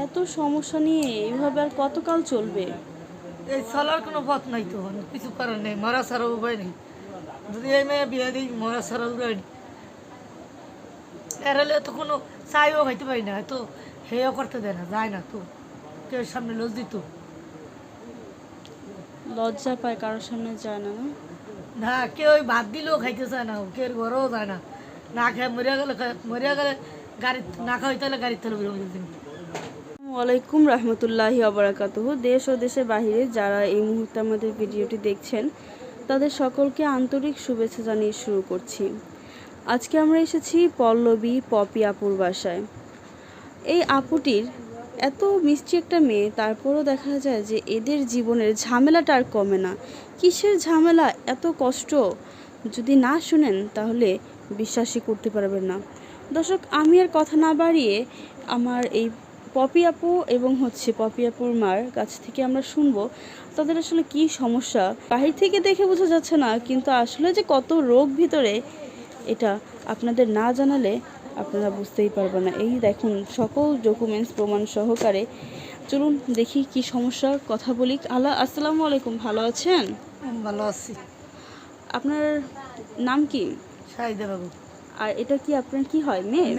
এত সমস্যা নিয়ে এইভাবে আর কতকাল চলবে? এই চলার কোনো পথ নাই তো কিছু করার নেই মরা ছাড়া উপায় নেই। যদি এই মেয়ে বিয়ে দিই মরা ছাড়া উপায় নেই। এরালে তো কোনো চাইও খাইতে পারি না হয়তো হেও করতে দেয় না যায় না তো। কেউ সামনে লজ দিত লজ্জা পায় কারোর সামনে যায় না না? না কেউ ওই ভাত দিলেও খাইতে চায় না কেউ ঘরেও যায় না। না খেয়ে মরিয়া গেলে মরিয়া গেলে গাড়ি না খাওয়াইতে হলে গাড়ির তেলে বেরোবে দিন ওয়ালাইকুম রহমতুল্লাহি অবরাকাতুহ দেশ ও দেশের বাহিরে যারা এই মুহূর্তে আমাদের ভিডিওটি দেখছেন, তাদের সকলকে আন্তরিক শুভেচ্ছা জানিয়ে শুরু করছি। আজকে আমরা এসেছি পল্লবী পপি আপুর বাসায়। এই আপুটির এত মিষ্টি একটা মেয়ে, তারপরও দেখা যায় যে এদের জীবনের ঝামেলাটা আর কমে না। কিসের ঝামেলা? এত কষ্ট? যদি না শুনেন, তাহলে বিশ্বাসই করতে পারবেন না। দর্শক, আমি আর কথা না বাড়িয়ে আমার এই পপি আপু এবং হচ্ছে পপি আপুর মার কাছ থেকে আমরা শুনব তাদের আসলে কি সমস্যা? বাহির থেকে দেখে বোঝা যাচ্ছে না কিন্তু আসলে যে কত রোগ ভিতরে এটা আপনাদের না জানালে আপনারা বুঝতেই পারবেন না। এই দেখুন সকল ডকুমেন্টস প্রমাণ সহকারে চলুন দেখি কি সমস্যা কথা বলি। আল্লাহ আসসালামু আলাইকুম ভালো আছেন? ভালো আছি। আপনার নাম কি? সাহিদা বাবু। আর এটা কি আপনার কি হয় মেয়ে।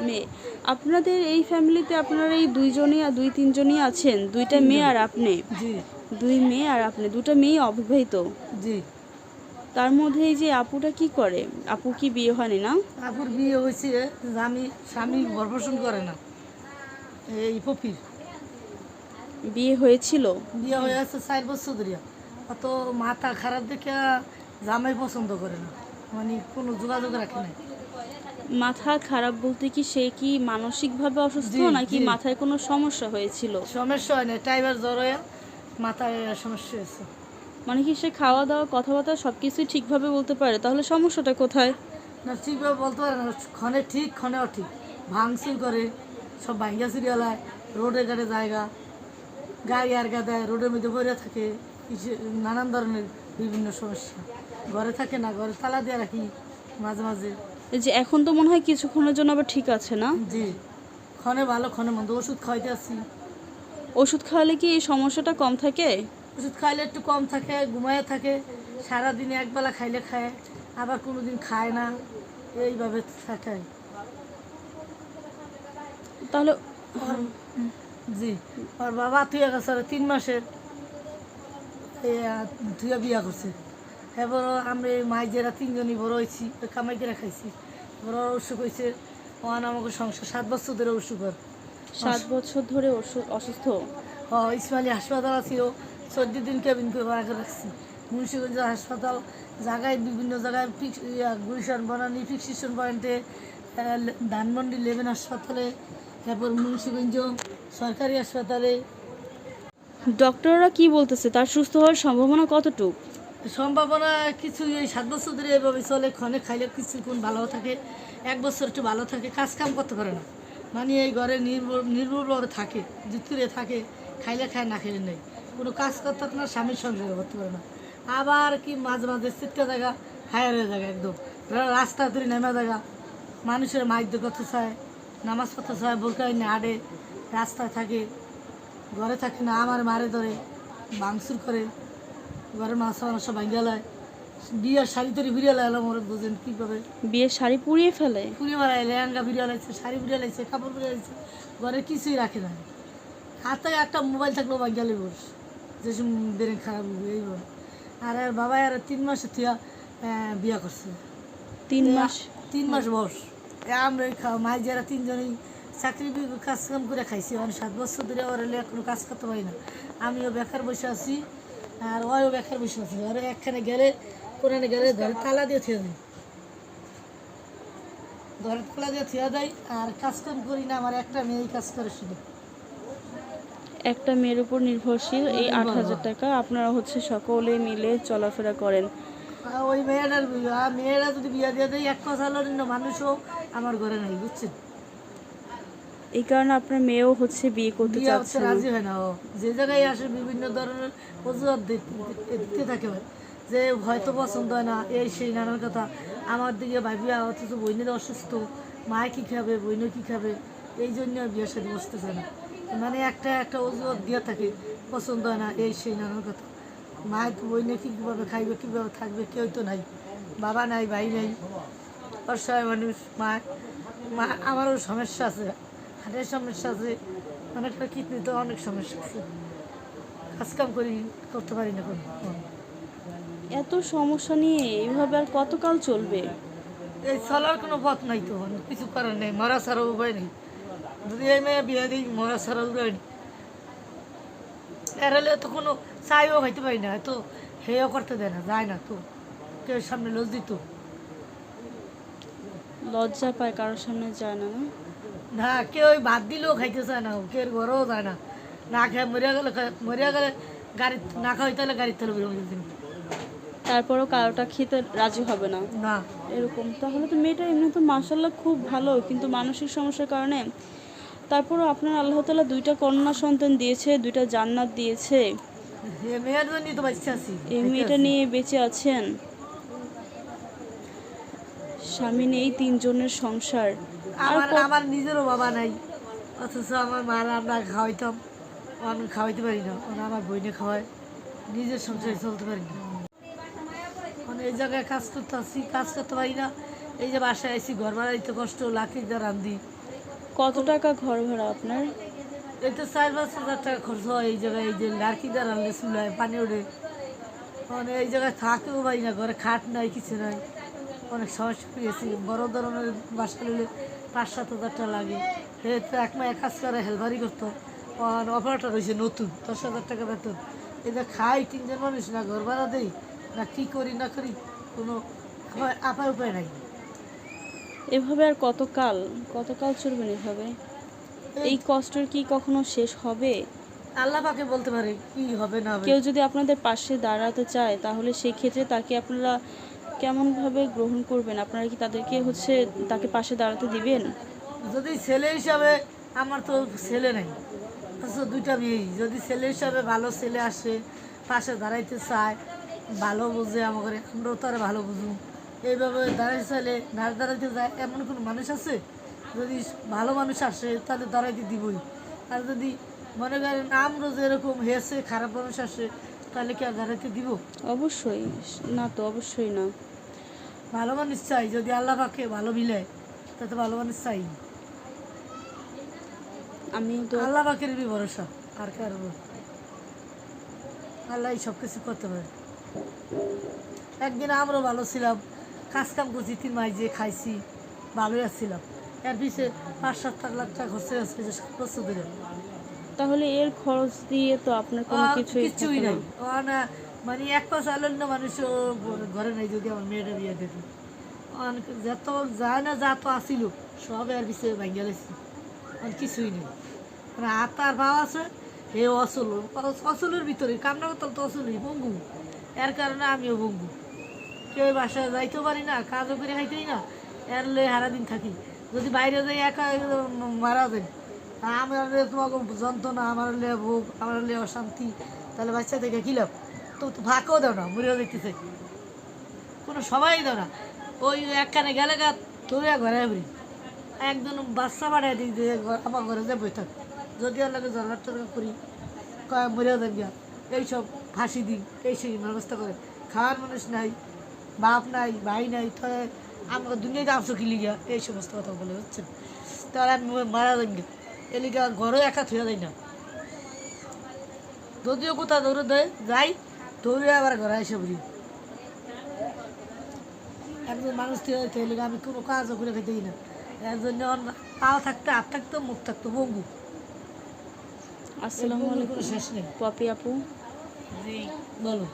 মেয়ে। আপনাদের এই ফ্যামিলিতে আপনারা এই দুইজনই আর দুই তিনজনই আছেন? দুইটা মেয়ে আর আপনি? জি। দুই মেয়ে আর আপনি। দুটো মেয়ে অবিবাহিত? জি। তার মধ্যে এই যে আপুটা কি করে? আপু কি বিয়ে হয়নি না? আপুর বিয়ে হয়েছে স্বামী স্বামী গর্ভশন করে না। এই পপির। বিয়ে হয়েছিল? বিয়ে হয়ে আছে চার বছর ধরে অত মাথা খারাপ দেখে জামাই পছন্দ করে না। মানে কোনো যোগাযোগ রাখে না মাথা খারাপ বলতে কি সে কি মানসিকভাবে অসুস্থ নাকি মাথায় কোনো সমস্যা হয়েছিল? সমস্যা হয় না টাইবার জ্বর হয়ে মাথায় সমস্যা হয়েছে। মানে কি সে খাওয়া দাওয়া কথাবার্তা সব কিছুই ঠিকভাবে বলতে পারে? তাহলে সমস্যাটা কোথায়? না ঠিকভাবে বলতে পারে না। ক্ষণে ঠিক ক্ষণে অঠিক। ভাঙচুর করে সব ভাঙ্গা সিরিয়ালায় রোডে ঘাটে জায়গা গাড়ি আর দেয় রোডের মধ্যে পড়ে থাকে নানান ধরনের বিভিন্ন সমস্যা। ঘরে থাকে না ঘরে তালা দিয়ে রাখি মাঝে মাঝে। যে এখন তো মনে হয় কিছুক্ষণের জন্য আবার ঠিক আছে না? জি। ক্ষণে ভালো ক্ষণে মন্দ। ওষুধ খাইতে আসি ওষুধ খাওয়ালে কি এই সমস্যাটা কম থাকে? ওষুধ খাইলে একটু কম থাকে ঘুমায় থাকে। সারাদিনে একবেলা খাইলে খায় আবার কোনো দিন খায় না। এইভাবে থাকে। তাহলে জি। আর বাবা তুই গেছে তিন মাসের। তুই বিয়া করছে। এবার আমরা এই মাই যারা তিনজনই বড় হয়েছি ওই কামাই করে খাইছি। বড় অসুখ হয়েছে ওখানে আমাকে সংসার সাত বছর ধরে অসুখ আর সাত বছর ধরে অসু- অসুস্থ? ও ইসমাইলি হাসপাতাল আছে ও চোদ্দ দিন কেবিন করে করে রাখছি। মুন্সিগঞ্জ হাসপাতাল জায়গায় বিভিন্ন জায়গায় ফিক্স- গুলশান বনানি ফিক্সেশন পয়েন্টে ধানমন্ডি লেভেন হাসপাতালে তারপর মুন্সিগঞ্জ সরকারি হাসপাতালে। ডক্টররা কি বলতেছে? তার সুস্থ হওয়ার সম্ভাবনা কতটুক? সম্ভাবনা কিছু এই সাত বছর ধরে এভাবে চলে, ক্ষণে খাইলে কিছু কিছুক্ষণ ভালো থাকে, এক বছর একটু ভালো থাকে, কাজ কাম করতে পারে না। মানে এই ঘরে নির্ভর নির্ভরভাবে থাকে জিতুরে থাকে, খাইলে খায়, না খাইলে নেই। কোনো কাজ করতে পারে না স্বামীর সংসার করতে পারে না। আবার কি মাঝে মাঝে চিত্তা জায়গা হায়ারের জায়গা একদম। রাস্তা ধরে নেমে জায়গা। মানুষের মাইদ্য করতে চায়, নামাজ পড়তে চায় বোরকায় না আডে, রাস্তায় থাকে, ঘরে থাকে না, আমার মারে ধরে, ভাঙচুর করে। ঘরের মাছ মাংস ভাঙ্গিয়া লায় বিয়ের শাড়ি তরি ভিড়িয়া লাইলাম ওরা বুঝেন কীভাবে? বিয়ের শাড়ি পুড়িয়ে ফেলে? পুড়িয়ে বেড়ায় লেহেঙ্গা ভিড়িয়া লাইছে শাড়ি ভিড়িয়া লাইছে কাপড় ভিড়িয়া লাইছে ঘরে কিছুই রাখে না হাতে একটা মোবাইল থাকলেও ভাঙ্গিয়া লই বস। যেসব বেরেন খারাপ হইবে, এই বলে আর বাবা আর তিন মাসে থিয়া বিয়া করছে। তিন মাস? তিন মাস বয়স। এ আমরা মাই যারা তিনজনই চাকরি কাজ কাম করে খাইছি মানে সাত বছর ধরে ওর কোনো কাজ করতে পারি না। আমিও বেকার বসে আছি আর ওয়ও বেকার বসে আছে। আর একখানে গেলে কোরআনে গেলে ধরে তালা দিয়ে থিয়া দেয়। ধরে তালা দিয়ে থিয়া দেয় আর কাজ কাম করি না আমার একটা মেয়েই কাজ করে শুধু। একটা মেয়ের উপর নির্ভরশীল এই আট হাজার টাকা আপনারা হচ্ছে সকলে মিলে চলাফেরা করেন। ওই মেয়েটার মেয়েরা যদি বিয়া দিয়ে দেয় এক কথা মানুষও আমার ঘরে নাই বুঝছেন? এই কারণে আপনার মেয়েও হচ্ছে বিয়ে করতে চাচ্ছে না। রাজি হয় না ও। যে জায়গায় আসে বিভিন্ন ধরনের অজুহাত দিতে থাকে যে হয়তো পছন্দ হয় না এই সেই নানান কথা। আমার দিকে ভাবিয়া অথচ বইনের অসুস্থ। মায় কী খাবে বইনে কী খাবে? এই জন্য বিয়ের সাথে বসতেছে না। মানে একটা একটা অজুহাত দিয়ে থাকে পছন্দ হয় না এই সেই নানান কথা। মায়ের বইনে বই নাকি কীভাবে খাইবে কীভাবে থাকবে কেউ তো নাই। বাবা নাই ভাই নাই। অসহায় মানুষ মা মা আমারও সমস্যা আছে। হাটের সমস্যা আছে অনেকটা কিডনিতে অনেক সমস্যা আছে। কাজকাম করি করতে পারি না কোনো। এত সমস্যা নিয়ে এইভাবে আর কতকাল চলবে? এই চলার কোনো পথ নাই তো কিছু করার নেই মরা ছাড়া উপায় নেই। যদি এই মেয়ে বিয়ে দিই মরা ছাড়া উপায় নেই। এর হলে তো কোনো চাইও হইতে পারি না তো হেও করতে দেয় না যায় না তো। কেউ সামনে লজ দিত লজ্জা পায় কারোর সামনে যায় না না? না কেউ ওই ভাত দিলেও খাইতে চায় না কেউ ঘরেও যায় না। না খেয়ে মরিয়া গেলে মরিয়া গেলে গাড়ি না খাওয়াইতে হলে গাড়ির তেলে বেরোবে তারপরেও কারোটা খেতে রাজি হবে না। না। এরকম। তাহলে তো মেয়েটা এমনি তো মাসাল্লাহ খুব ভালো কিন্তু মানসিক সমস্যার কারণে তারপরও আপনার আল্লাহ তালা দুইটা কন্যা সন্তান দিয়েছে দুইটা জান্নাত দিয়েছে। এই মেয়েটা নিয়ে বেঁচে আছেন। স্বামী নেই তিনজনের সংসার। আমার আমার নিজেরও বাবা নাই। অথচ আমার মা রান্না খাওয়াইতাম। আমি খাওয়াইতে পারি না। ওরা আমার বইনে খাওয়ায়। নিজের সংসারে চলতে পারি না। মানে এই জায়গায় কাজ করতে আসি কাজ করতে পারি না। এই যে বাসায় আইসি ঘর ভাড়া দিতে কষ্ট লাখি যা রান্ধি। কত টাকা ঘর ভাড়া আপনার? এই তো চার পাঁচ হাজার টাকা খরচ হয় এই জায়গায়। এই যে লাড়কি যা রান্ধলে চুলায় পানি ওঠে মানে এই জায়গায় থাকেও পারি না। ঘরে খাট নাই কিছু নাই। অনেক সমস্যা পেয়েছি বড় ধরনের বাসা নিলে পাঁচ সাত হাজার টাকা লাগে। এক মাস কাজ করে হেলভারি করতো। আর অপারেটর হয়েছে নতুন দশ হাজার টাকা বেতন। এটা খাই তিনজন মানুষ না ঘর ভাড়া দেই না কী করি না করি কোনো আপায়- উপায় নাই। এভাবে আর কতকাল কতকাল চলবেন এভাবে? এই কষ্টের কি কখনো শেষ হবে? আল্লাহ পাকে বলতে পারে কি হবে না কেউ যদি আপনাদের পাশে দাঁড়াতে চায় তাহলে সেই ক্ষেত্রে তাকে আপনারা কেমনভাবে গ্রহণ করবেন? আপনারা কি তাদেরকে হচ্ছে তাকে পাশে দাঁড়াতে দিবেন? যদি ছেলে হিসাবে আমার তো ছেলে নেই অথচ দুইটা মেয়েই। যদি ছেলে হিসাবে ভালো ছেলে আসে পাশে দাঁড়াইতে চায় ভালো বুঝে আমাকে আমরাও তার ভালো বুঝুন এইভাবে দাঁড়াইতে চাইলে না দাঁড়াইতে যায় এমন কোনো মানুষ আছে? যদি ভালো মানুষ আসে তাহলে দাঁড়াইতে দিবই। আর যদি মনে করেন আমরা যেরকম হেসে খারাপ মানুষ আসে তাহলে কি আর দাঁড়াইতে দিব? অবশ্যই। না তো অবশ্যই না। ভালো মানুষ চাই যদি আল্লাহ পাকে ভালো মিলায় তাতে ভালো মানুষ চাই। আমি তো আল্লাহ পাকের বি ভরসা আর কার? আল্লাহ সব কিছু করতে পারে। একদিন আমরাও ভালো ছিলাম কাজ কাম করছি তিন মাস যে খাইছি ভালোই আসছিলাম এর পিছিয়ে পাঁচ সাত লাখ টাকা খরচে আসছে যে সাত বছর ধরে। তাহলে এর খরচ দিয়ে তো আপনার কোনো কিছুই নাই। না। মানে এক আলেন না মানুষ ঘরে নাই যদি আমার মেয়েটা বিয়ে দিত। যত যা না যা তো আসিল, সব আর পিছিয়ে ভাঙ্গা লেছি আর কিছুই নেই। হাত আর ভাব আছে, হে অচল অচলের ভিতরে কামনা করতাম তো অচলই বঙ্গু। এর কারণে আমিও বঙ্গু। কেউ বাসায় যাইতেও পারি না, কাজও করে খাইতেই না, এর লয়ে সারাদিন থাকি। যদি বাইরে যাই, একা মারা আর আমার তোমাকে যন্ত্রণা, আমার লিয়ে ভোগ, আমার লিয়ে অশান্তি, তাহলে বাচ্চা থেকে কিলাম তো তো ভাগও দাও না মরিয়া দেখতেছে কোনো সবাই দাও না। ওই একখানে গেলে গা তোরে ঘরে বেরি একজন বাচ্চা বাড়াই দিই যে ঘর- আমার ঘরে যে বই থাক যদি আল্লাহকে জ্বালার টাকা করি, কয় দেন গিয়া এইসব ফাঁসি দিই এই সেই ব্যবস্থা করে। খাওয়ার মানুষ নাই, বাপ নাই, ভাই নাই তো আমাকে দুনিয়াতে আসো কি গিয়া এই সমস্ত কথা বলে হচ্ছেন তাহলে আমি মারা যাই গিয়া এলিগা ঘরে একা থুয়া যায় না। যদিও কোথাও দৌড়ে দেয়, যাই। দৌড়ে আবার ঘরে এসে বলি একজন মানুষ থেকে এলিগা আমি কোনো কাজও করে খেতেই না। অন্য- পাও থাকতে হাত থাকতো মুখ থাকতো বঙ্গু। আসসালামু আলাইকুম। শেষ নেই। পপি আপু। জি বলো।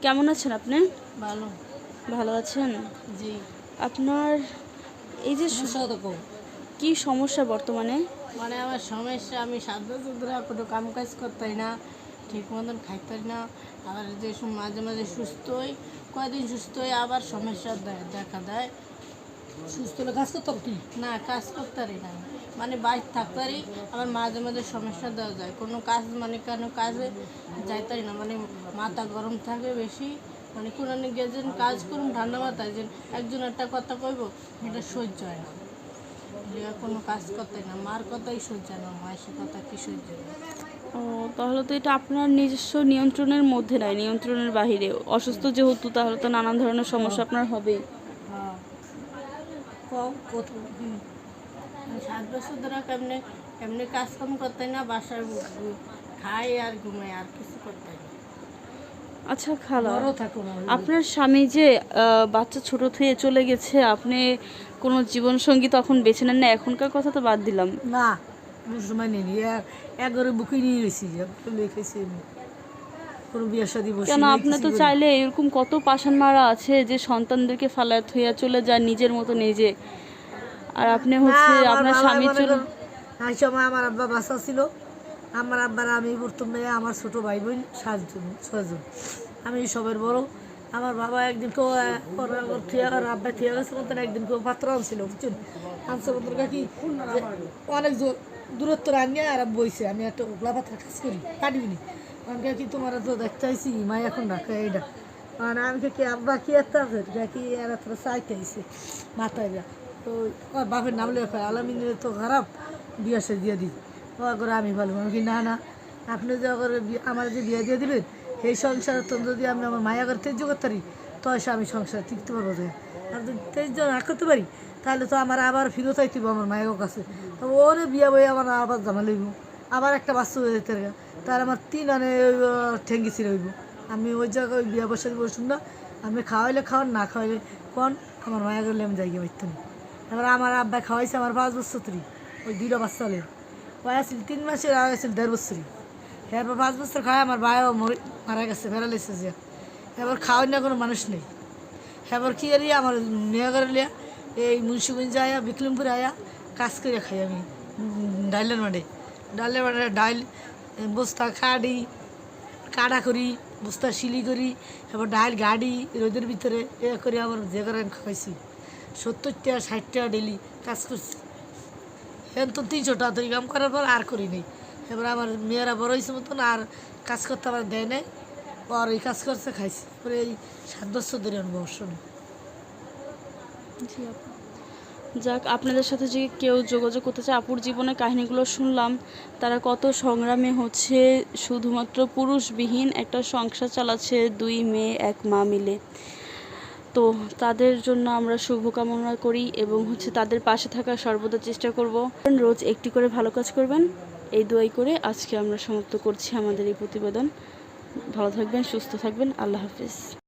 কেমন আছেন আপনি? ভালো। ভালো আছেন? জি। আপনার এই যে কি সমস্যা বর্তমানে? মানে আমার সমস্যা আমি সাত বছর ধরে কোনো কাম কাজ করতাই না। ঠিক মতন খাইতাই না। আবার যে মাঝে মাঝে সুস্থ হই কয়দিন সুস্থ হই আবার সমস্যা দেয় দেখা দেয়। সুস্থ হলে কাজ করতে কি? না কাজ করতারি না। মানে বাইর থাকতারি আবার মাঝে মাঝে সমস্যা দেওয়া যায়। কোনো কাজ মানে কেন কাজে যাইতারি না। মানে মাথা গরম থাকে বেশি। মানে কোনো গিয়ে যেন কাজ করুন ঠান্ডা মাথায় যে একজন একটা কথা কইব এটা সহ্য হয় না। কোনো কাজ করতে না। মার কথাই সহ্য না। মায়ের কথা কি সহ্য ও তাহলে তো এটা আপনার নিজস্ব নিয়ন্ত্রণের মধ্যে নাই নিয়ন্ত্রণের বাহিরে। অসুস্থ যেহেতু তাহলে তো নানান ধরনের সমস্যা আপনার হবে সাত বছর ধরে কেমনে এমনি কাজকাম করতে না বাসার খাই আর ঘুমাই আর কিছু করতে না। আচ্ছা খালা আপনার স্বামী যে বাচ্চা ছোট থেকে চলে গেছে আপনি কোনো জীবন সঙ্গী তখন বেছে নেন না? এখনকার কথা তো বাদ দিলাম। না সময় নেই। একবারে বুকে নিয়ে গেছি লিখেছি আমি। কোনো আপনি তো চাইলে এরকম কত পাষাণ মারা আছে যে সন্তানদেরকে ফালায় থইয়া চলে যায় নিজের মতো নিজে। আর আপনি হচ্ছে আপনার স্বামী চলে এই সময় আমার আব্বা বাসা ছিল। আমার আব্বার আমি প্রথমে আমার ছোট ভাই বোন সাতজন ছয়জন। আমি সবার বড়। আমার বাবা একদিন কেউ আব্বা থিয়া গেছে একদিন কেউ পাত্র আনছিল বুঝছেন? আনছে কি অনেক জোর- দূরত্ব রান্নিয়ে আর বইছে আমি একটা উপলা পাত্র কাজ করি কাটবি নি আমি কি তোমার তো দেখতে আইসি মা এখন রাখা এইটা মানে আমি কি, আব্বা কি একটা আছে? কি আর একটা চাইতে আইসে মাথায় যা। তো ওর বাপের নাম লেখা আলামিনের তো খারাপ, বিয়ে সে দিয়ে দিই ও করে আমি বলব, আমি কি না না। আপনি যে করে আমার যে বিয়ে দিয়ে দিবেন, সেই সংসার তো যদি আমি আমার মায়া করে তেজ করতে পারি, তো আমি সংসার টিকতে পারব আর যদি তেজ না করতে পারি তাহলে তো আমার আবার ফিরত আইতে হবে আমার মায়ের কাছে। তো ওরে বিয়া বই আমার আবার জামা লইব। আবার একটা বাচ্চা হয়ে যেতে। তার আমার তিন আনে ঠেঙ্গি ছিঁড়ে হইব। আমি ওই জায়গায় ওই বিয়ে বসে বসুন না। আমি খাওয়াইলে খাওয়ান, না খাওয়াইলে কোন? আমার মায়া করলে আমি যাই না এবার আমার আব্বা খাওয়াইছে আমার পাঁচ বছর ধরে, ওই দুইটা বাচ্চা হলে ওই তিন মাসের আর আসছিল দেড় বছরই। এরপর পাঁচ বছর খাওয়াই আমার ভাইও মরে- গেছে ফেরালেছে যে। এবার খাওয়াই না কোনো মানুষ নেই। এবার কি আমার মেয়ে করে লিয়া এই মুন্সিগঞ্জ আয়া, বিক্রমপুর আয়া, কাজ করে খাই আমি। ডাইলের মাঠে। ডাইলের মাঠে ডাইল, বস্তা কাটি কাটা করি, বস্তা শিলি করি এবার ডাইল গাড়ি, রোদের ভিতরে এ করে আমার যে করে খাইছি সত্তর টাকা ষাট টাকা ডেলি কাজ করছি। এখন তো তিনশো টাকা তৈরি কাম করার পর আর করি নেই। এবার আমার মেয়েরা বড় হয়েছে মতন আর কাজ করতে আমার দেয় নাই। আর এই কাজ করছে, খাইছি। এবারে এই সাত বছর ধরে অনুভব শুনি জি। যাক, আপনাদের সাথে যে কেউ যোগাযোগ করতে চায়, আপুর জীবনের কাহিনীগুলো শুনলাম। তারা কত সংগ্রামে হচ্ছে, শুধুমাত্র পুরুষবিহীন একটা সংসার চালাচ্ছে দুই মেয়ে, এক মা মিলে। তো তাদের জন্য আমরা শুভকামনা করি এবং হচ্ছে তাদের পাশে থাকার সর্বদা চেষ্টা করব। রোজ একটি করে ভালো কাজ করবেন, এই দোয়াই করে আজকে আমরা সমাপ্ত করছি আমাদের এই প্রতিবেদন। ভালো থাকবেন, সুস্থ থাকবেন, আল্লাহ হাফিজ।